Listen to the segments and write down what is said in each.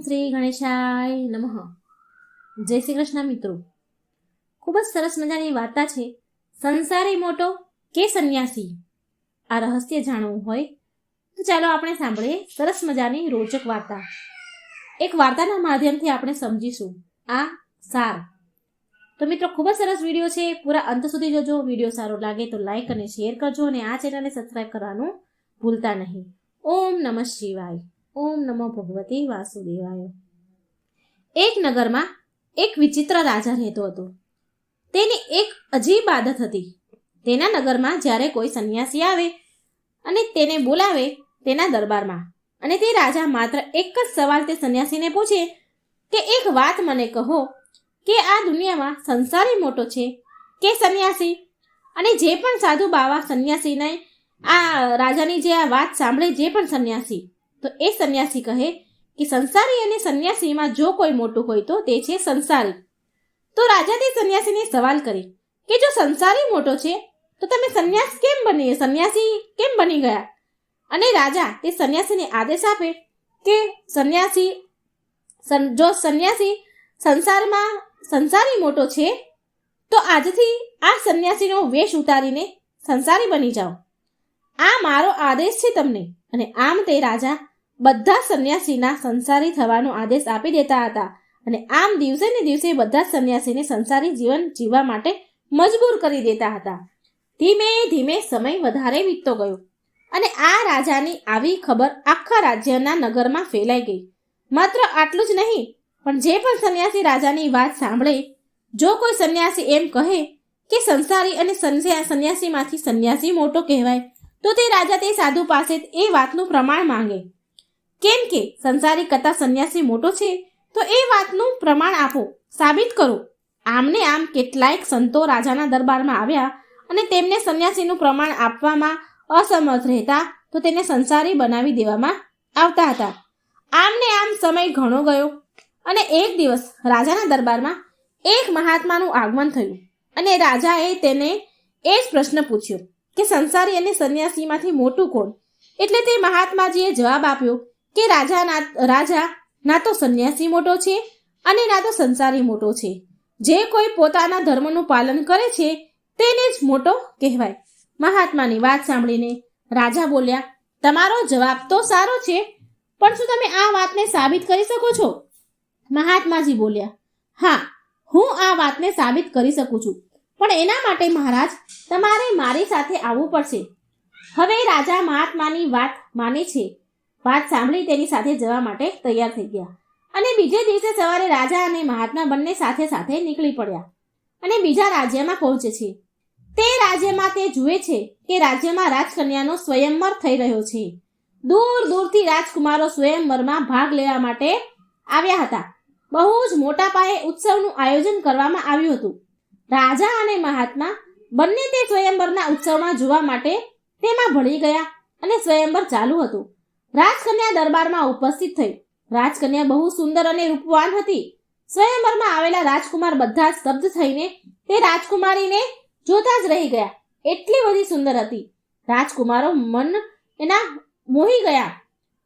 શ્રી ગણેશાય નમઃ. જય શ્રી કૃષ્ણ મિત્રો. ખૂબ જ સરસ મજાની વાર્તા છે. સંસારી મોટો કે સંન્યાસી? આ રહસ્ય જાણવું હોય તો ચાલો આપણે સાંભળીએ સરસ મજાની રોચક વાર્તા. એક વાર્તાના માધ્યમથી આપણે સમજીશું. આ સાર. તો મિત્રો, ખૂબ જ સરસ વીડિયો છે. પૂરા અંત સુધી જોજો. વીડિયો સારો લાગે તો લાઈક અને શેર કરજો અને આ ચેનલને સબસ્ક્રાઈબ કરવાનું ભૂલતા નહીં. ઓમ નમઃ શિવાય. ઓમ નમો ભગવતી વાસુદેવાય. એક નગરમાં એક વિચિત્ર રાજા રહેતો હતો. તેની એક અજીબ આદત હતી. તેના નગરમાં જ્યારે કોઈ સંન્યાસી આવે અને તેને બોલાવે તેના દરબારમાં અને તે રાજા માત્ર એક જ સવાલ તે સંન્યાસીને પૂછે કે એક વાત મને કહો કે આ દુનિયામાં સંસારી મોટો છે કે સંન્યાસી? અને જે પણ સાધુ બાવા સંન્યાસીને આ રાજાની જે આ વાત સાંભળે, જે પણ સંન્યાસી તો એ સંન્યાસી કહે કે સંસારી અને સંન્યાસીમાં જો કોઈ મોટું હોય તો તે છે સંસારી. તો રાજા તે સંન્યાસીને સવાલ કરે કે જો સંસારી મોટો છે, તો તમે સંન્યાસ કેમ બની, સંન્યાસી કેમ બની ગયા? અને રાજા તે સંન્યાસીને આદેશ આપે કે સંન્યાસી સન- જો સંન્યાસી સંસારમાં સંસારી મોટો છે, તો આજથી આ સંન્યાસીનો વેશ ઉતારીને સંસારી બની જાઓ. આ મારો આદેશ છે તમને. અને આમ તે રાજા બધા સંન્યાસીના સંસારી થવાનો આદેશ આપી દેતા હતા. અને આમ દિવસે ને દિવસે બધા જ સંન્યાસીને સંસારી જીવન જીવવા માટે મજબૂર કરી દેતા હતા. ધીમે ધીમે સમય વધારે વીતતો ગયો. અને આ રાજાની આવી ખબર આખા રાજ્યના નગરમાં ફેલાઈ ગઈ. માત્ર આટલું જ નહીં, પણ જે પણ સંન્યાસી રાજાની વાત સાંભળે, જો કોઈ સંન્યાસી એમ કહે કે સંસારી અને સંન્યા- સંન્યાસીમાંથી સંન્યાસી મોટો કહેવાય, તો તે રાજા તે સાધુ પાસે એ વાતનું પ્રમાણ માંગે. કેમ કે સંસારી કરતા સંન્યાસી મોટો છે, તો એ વાતનું પ્રમાણ આપો, સાબિત કરો. આમને આમ કેટલાયક સંતો રાજાના દરબારમાં આવ્યા અને તેમને સંન્યાસીનું પ્રમાણ આપવામાં અસમર્થ રહેતા, તો તેને સંસારી બનાવી દેવામાં આવતા હતા. આમને આમ સમય ઘણો ગયો અને એક દિવસ રાજાના દરબારમાં એક મહાત્માનું આગમન થયું અને રાજાએ તેને એ જ પ્રશ્ન પૂછ્યો કે સંસારી અને સંન્યાસીમાંથી મોટું કોણ? એટલે તે મહાત્માજીએ જવાબ આપ્યો કે રાજા ના રાજા ના તો સંન્યાસી મોટો છે અને ના તો સંસારી મોટો છે. જે કોઈ પોતાના ધર્મનું પાલન કરે છે, તેને જ મોટો કહેવાય. મહાત્માની વાત સાંભળીને રાજા બોલ્યા, તમારો જવાબ તો સારો છે, પણ શું તમે આ વાતને સાબિત કરી શકો છો? મહાત્માજી બોલ્યા, હા, હું આ વાતને સાબિત કરી શકું છું, પણ એના માટે મહારાજ, તમારે મારી સાથે આવવું પડશે. હવે રાજા મહાત્માની વાત માને છે વાત સાંભળી તેની સાથે જવા માટે તૈયાર થઈ ગયા. અને બીજે દિવસે સવારે રાજા અને મહાત્મા બંને સાથે સાથે નીકળી પડ્યા અને બીજા રાજ્યમાં પહોંચે છે. તે રાજ્યમાં તે જુએ છે કે રાજ્યમાં રાજકન્યાનો સ્વયંવર થઈ રહ્યો છે. દૂર દૂરથી રાજકુમારો સ્વયંવરમાં ભાગ લેવા માટે આવ્યા હતા. બહુ જ મોટા પાયે ઉત્સવનું આયોજન કરવામાં આવ્યું હતું. રાજા અને મહાત્મા બંને તે સ્વયંવરના ઉત્સવમાં જોવા માટે તેમાં ભળી ગયા અને સ્વયંવર ચાલુ હતું. રાજકન્યા દરબારમાં ઉપસ્થિત થઈ. રાજકન્યા બહુ સુંદર અને રૂપવાન હતી. સ્વયંવરમાં આવેલા રાજકુમાર બધા સ્તબ્ધ થઈને તે રાજકુમારીને જોતા જ રહી ગયા. એટલી બધી સુંદર હતી. રાજકુમારો મન એના મોહી ગયા.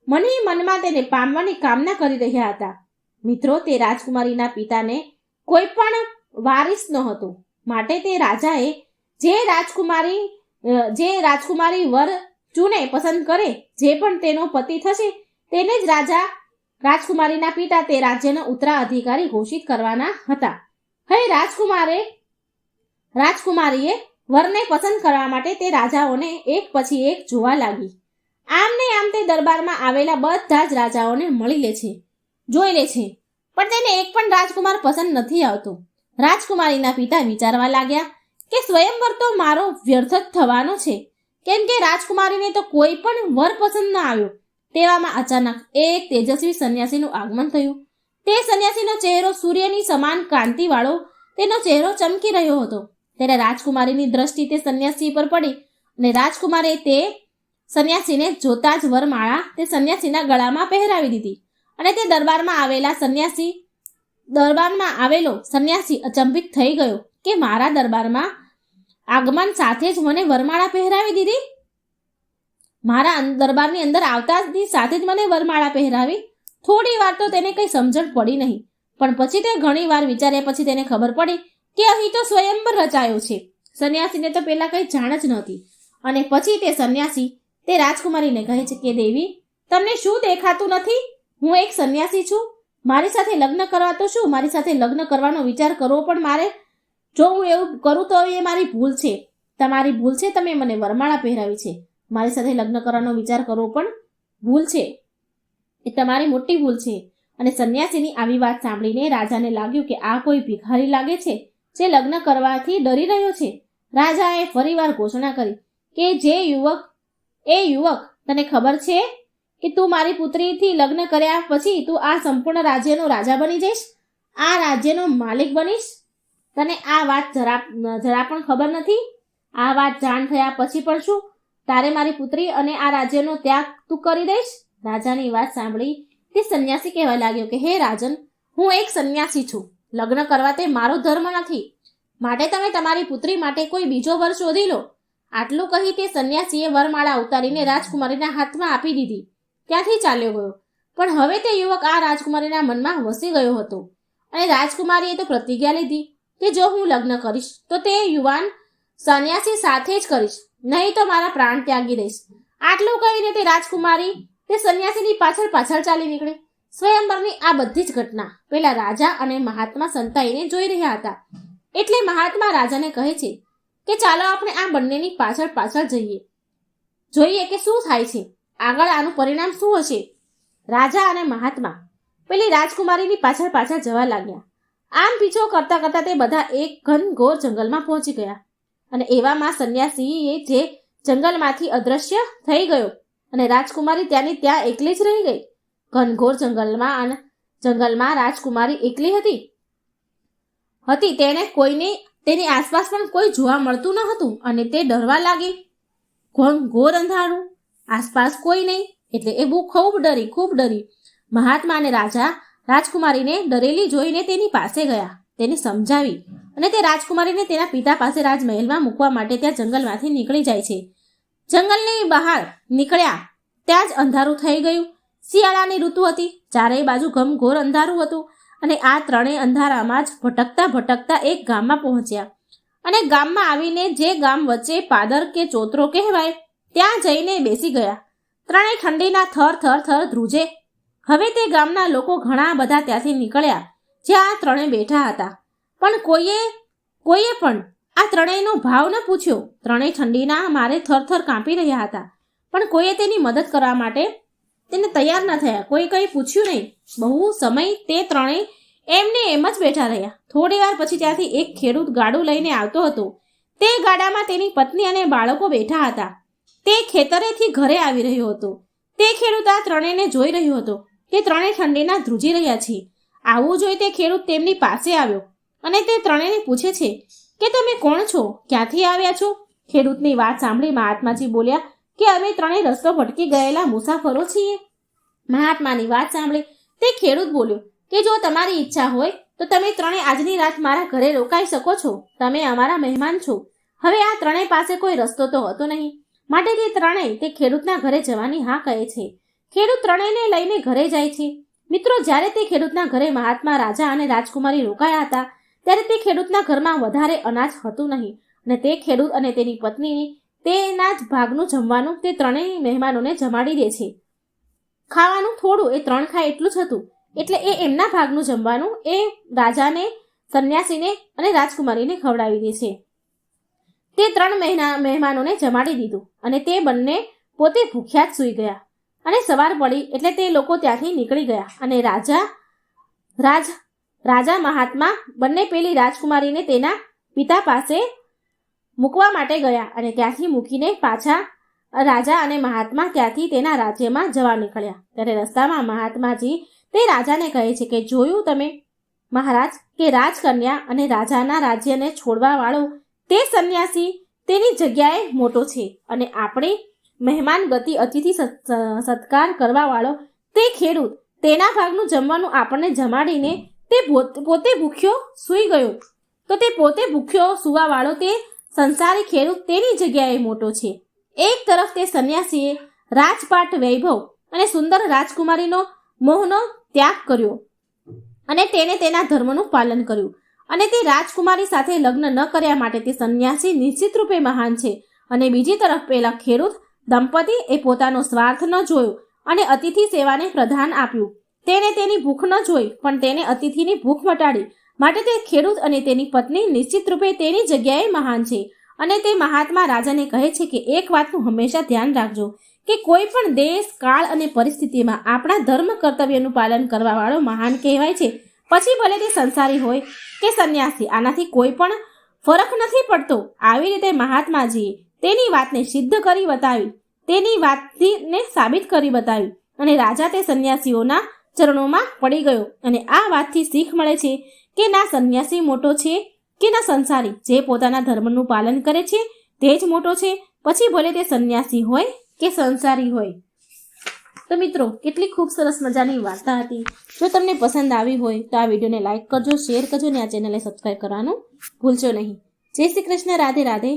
મની મનમાં તેને પામવાની કામના કરી રહ્યા હતા. મિત્રો, તે રાજકુમારીના પિતાને કોઈ પણ વારિસ ન હતો. માટે તે રાજાએ જે રાજકુમારી જે રાજકુમારી વર ચૂને પસંદ કરે, જે પણ તેનો પતિ થશે, તેને જ રાજા રાજકુમારીના પિતા તે રાજ્યના ઉત્તરાધિકારી ઘોષિત કરવાના હતા. હવે રાજકુમારે, રાજકુમારીએ વરને પસંદ કરવા માટે તે રાજાઓને એક પછી એક જોવા લાગી. આમને આમ તે દરબારમાં આવેલા બધા જ રાજાઓને મળી લે છે, જોઈ લે છે. પણ તેને એક પણ રાજકુમાર પસંદ નથી આવતો. રાજકુમારીના પિતા વિચારવા લાગ્યા કે સ્વયંવર તો મારો વ્યર્થ જ થવાનો છે. કેમ કે રાજકુમારીને તો કોઈ પણ વર પસંદ ન આવ્યો. તેવામાં અચાનક એક તેજસ્વી સંન્યાસીનું આગમન થયું. તે સંન્યાસીનો ચહેરો સૂર્યની સમાન કાંતિવાળો તેનો ચહેરો ચમકી રહ્યો હતો. ત્યારે રાજકુમારીની દ્રષ્ટિ તે સંન્યાસી પર પડી અને રાજકુમારે તે સંન્યાસીને જોતા જ વરમાળા તે સંન્યાસીના ગળામાં પહેરાવી દીધી. અને તે દરબારમાં આવેલા સંન્યાસી, દરબારમાં આવેલો સંન્યાસી અચંભિત થઈ ગયો કે મારા દરબારમાં આગમન સાથે જ મને વરમાળા પહેરાવી દીધી? મારા દરબારની અંદર આવતાની સાથે જ મને વરમાળા પહેરાવી. થોડી વાર તો તેને કંઈ સમજણ પડી નહીં, પણ પછી તે ઘણી વાર વિચાર્યા પછી તેને ખબર પડી કે અહીં તો સ્વયંવર રચાયો છે. સંન્યાસીને તો પહેલા કંઈ જાણ જ નહોતી. અને પછી તે સંન્યાસી, તે રાજકુમારીને કહે છે કે, દેવી, તમને શું દેખાતું નથી? હું એક સંન્યાસી છું. મારી સાથે લગ્ન કરવા તો શું? મારી સાથે લગ્ન કરવાનો વિચાર કરવો પણ મારે જો હું એવું કરું તો એ મારી ભૂલ છે. તમારી ભૂલ છે, તમે મને વરમાળા પહેરાવી છે. મારી સાથે લગ્ન કરવાનો વિચાર કરવો પણ ભૂલ છે. એ તમારી મોટી ભૂલ છે. અને સંન્યાસીની આવી વાત સાંભળીને રાજાને લાગ્યું કે આ કોઈ ભિખારી લાગે છે, જે લગ્ન કરવાથી ડરી રહ્યો છે. રાજાએ ફરીવાર ઘોષણા કરી કે જે યુવક, એ યુવક, તને ખબર છે કે તું મારી પુત્રીથી લગ્ન કર્યા પછી તું આ સંપૂર્ણ રાજ્યનો રાજા બની જઈશ? આ રાજ્યનો માલિક બનીશ? તને આ વાત જરા જરા પણ ખબર નથી? આ વાત જાણ થયા પછી પણ શું? તારે મારી પુત્રી અને આ રાજ્યનો ત્યાગ તું કરી દઈશ? રાજાની વાત સાંભળી તે સંન્યાસી કહેવા લાગ્યો કે, હે રાજન, હું એક સંન્યાસી છું. લગ્ન કરવા તે મારો ધર્મ નથી. માટે તમે તમારી પુત્રી માટે કોઈ બીજો વર શોધી લો. આટલું કહી તે સંન્યાસીએ વરમાળા ઉતારીને રાજકુમારીના હાથમાં આપી દીધી. ત્યાંથી ચાલ્યો ગયો. પણ હવે તે યુવક આ રાજકુમારીના મનમાં વસી ગયો હતો. અને રાજકુમારીએ તો પ્રતિજ્ઞા લીધી. કે જો હું લગ્ન કરીશ, તો તે યુવાન સંન્યાસી સાથે જ કરીશ. નહીં તો મારા પ્રાણ ત્યાગી દઈશ. આટલું કહીને તે રાજકુમારી, તે સંન્યાસીની પાછળ પાછળ ચાલી નીકળી. સ્વયંવરની આ બધી જ ઘટના પેલા રાજા અને મહાત્મા સંતાઈને જોઈ રહ્યા હતા. એટલે મહાત્મા રાજાને કહે છે કે ચાલો આપણે આ બંનેની પાછળ પાછળ જઈએ. જોઈએ કે શું થાય છે. આગળ આનું પરિણામ શું હશે? રાજા અને મહાત્મા પેલી રાજકુમારીની પાછળ પાછળ જવા લાગ્યા. આમ પીછો કરતા કરતા તે બધા એક ઘનઘોર જંગલમાં પહોંચી ગયા. અને એવામાં સંન્યાસીએ જે જંગલમાંથી અદ્રશ્ય થઈ ગયો અને રાજકુમારી ત્યાંની ત્યાં એકલી જ રહી ગઈ. ઘનઘોર જંગલમાં અને જંગલમાં રાજકુમારી એકલી હતી. હતી તેને કોઈને, તેની આસપાસ પણ કોઈ જોવા મળતું ન હતું અને તે ડરવા લાગી. ઘોર ઘોર અંધારું, આસપાસ કોઈ નહીં, એટલે એ બહુ ખૂબ ડરી ખૂબ ડરી. મહાત્મા અને રાજા રાજકુમારીને ડરેલી જોઈને તેની પાસે ગયા. તેને સમજાવી અને તે રાજકુમારીને તેના પિતા પાસે રાજમહેલમાં મૂકવા માટે ત્યાં જંગલમાંથી નીકળી જાય છે. જંગલની બહાર નીકળ્યા ત્યાં જ અંધારું થઈ ગયું. શિયાળાની ઋતુ હતી. ચારેય બાજુ ઘમઘોર અંધારું હતું અને આ ત્રણેય અંધારામાં જ ભટકતા ભટકતા એક ગામમાં પહોંચ્યા. અને ગામમાં આવીને જે ગામ વચ્ચે પાદર કે ચોતરો કહેવાય, ત્યાં જઈને બેસી ગયા. ત્રણેય ઠંડીના થર થર થર ધ્રુજે હવે તે ગામના લોકો ઘણા બધા ત્યાંથી નીકળ્યા, જ્યાં આ ત્રણે બેઠા હતા. પણ કોઈએ કોઈએ પણ આ ત્રણેયનો ભાવ ન પૂછ્યો. ત્રણેય ઠંડીના મારે થરથર કાંપી રહ્યા હતા. પણ કોઈએ તેની મદદ કરવા માટે તેને તૈયાર ન થયા. કોઈ કંઈ પૂછ્યું નહીં. બહુ સમય તે ત્રણેય એમને એમ જ બેઠા રહ્યા. થોડી વાર પછી ત્યાંથી એક ખેડૂત ગાડું લઈને આવતો હતો. તે ગાડામાં તેની પત્ની અને બાળકો બેઠા હતા. તે ખેતરેથી ઘરે આવી રહ્યો હતો. તે ખેડૂત આ ત્રણેયને જોઈ રહ્યો હતો. તે ત્રણેય ઠંડીના ધ્રુજી રહ્યા છે. આવું જોઈ તે ખેડૂત તેમની પાસે આવ્યો અને તે ત્રણેયને પૂછે છે કે તમે કોણ છો? ક્યાંથી આવ્યા છો? ખેડૂતની વાત સાંભળી મહાત્માજી બોલ્યા કે અમે ત્રણેય રસ્તો ભટકી ગયેલા મુસાફરો છીએ. મહાત્માની વાત સાંભળી તે ખેડૂત બોલ્યો કે જો તમારી ઈચ્છા હોય તો તમે ત્રણેય આજની રાત મારા ઘરે રોકાઈ શકો છો. તમે અમારા મહેમાન છો. હવે આ ત્રણેય પાસે કોઈ રસ્તો તો હતો નહીં. માટે તે ત્રણેય તે ખેડૂતના ઘરે જવાની હા કહે છે. ખેડૂત ત્રણેયને લઈને ઘરે જાય છે. મિત્રો, જ્યારે તે ખેડૂતના ઘરે મહાત્મા રાજા અને રાજકુમારી રોકાયા હતા, ત્યારે તે ખેડૂતના ઘરમાં વધારે અનાજ હતું નહીં અને તે ખેડૂત અને તેની પત્નીની તેના જ ભાગનું જમવાનું તે ત્રણેય મહેમાનોને જમાડી દે છે. ખાવાનું થોડું એ ત્રણ ખાય એટલું જ હતું, એટલે એ એમના ભાગનું જમવાનું એ રાજાને, સંન્યાસીને અને રાજકુમારીને ખવડાવી દે છે. તે ત્રણ મહિના, મહેમાનોને જમાડી દીધું અને તે બંને પોતે ભૂખ્યા જ સૂઈ ગયા. અને સવાર પડી એટલે તે લોકો ત્યાંથી નીકળી ગયા અને રાજા, રાજ, રાજા મહાત્મા બંને પેલી રાજકુમારીને તેના પિતા પાસે મૂકવા માટે ગયા અને ત્યાંથી મૂકીને પાછા રાજા અને મહાત્મા ત્યાંથી તેના રાજ્યમાં જવા નીકળ્યા. ત્યારે રસ્તામાં મહાત્માજી તે રાજાને કહે છે કે, જોયું તમે મહારાજ કે રાજકન્યા અને રાજાના રાજ્યને છોડવા વાળો તે સંન્યાસી તેની જગ્યાએ મોટો છે અને આપણે મહેમાન ગતિ અતિથિ સત- સત્કાર કરવાવાળો તે ખેડૂત તેના ભાગનું જમવાનું આપણને જમાડીને તે પોતે ભૂખ્યો સૂઈ ગયો. તો તે પોતે ભૂખ્યો સૂવાવાળો તે સંસારી ખેડૂત તેની જગ્યાએ મોટો છે. એક તરફ તે સંન્યાસીએ રાજપાટ વૈભવ અને સુંદર રાજકુમારીનો મોહનો ત્યાગ કર્યો અને તેને તેના ધર્મનું પાલન કર્યું. અને તે રાજકુમારી સાથે લગ્ન ન કર્યા માટે તે સંન્યાસી નિશ્ચિત રૂપે મહાન છે. અને બીજી તરફ પેલા ખેડૂત દંપતી એ પોતાનો સ્વાર્થ ન જોયો અને અતિથિ સેવાને પ્રધાન આપ્યું. તેને તેની ભૂખ ન જોઈ, પણ તેને અતિથિની ભૂખ મટાડી માટે તે ખેડૂત અને તેની પત્ની નિશ્ચિત રૂપે તેની જગ્યાએ મહાન છે. અને તે મહાત્મા રાજાને કહે છે કે એક વાતનું હંમેશા ધ્યાન રાખજો, કે કોઈ પણ દેશ, કાળ અને પરિસ્થિતિમાં આપણા ધર્મ કર્તવ્યનું પાલન કરવાવાળો મહાન કહેવાય છે. પછી ભલે તે સંસારી હોય કે સંન્યાસી, આનાથી કોઈ પણ ફરક નથી પડતો. આવી રીતે મહાત્માજીએ તેની વાતને સિદ્ધ કરી બતાવી, તેની વાતને સાબિત કરી બતાવી અને રાજા તે સંન્યાસીઓના ચરણોમાં પડી ગયો અને આ વાતથી શીખ મળે છે કે ના સંન્યાસી મોટો છે કે ના સંસારી, જે પોતાના ધર્મનું પાલન કરે છે તે જ મોટો છે, પછી ભલે તે સંન્યાસી હોય કે સંસારી હોય. તો મિત્રો, કેટલી ખૂબ સરસ મજાની વાર્તા હતી. જો તમને પસંદ આવી હોય તો આ વિડીયોને લાઇક કરજો, શેર કરજો અને આ ચેનલને સબસ્ક્રાઈબ કરવાનું ભૂલશો નહીં. જય શ્રી કૃષ્ણ, રાધે રાધે.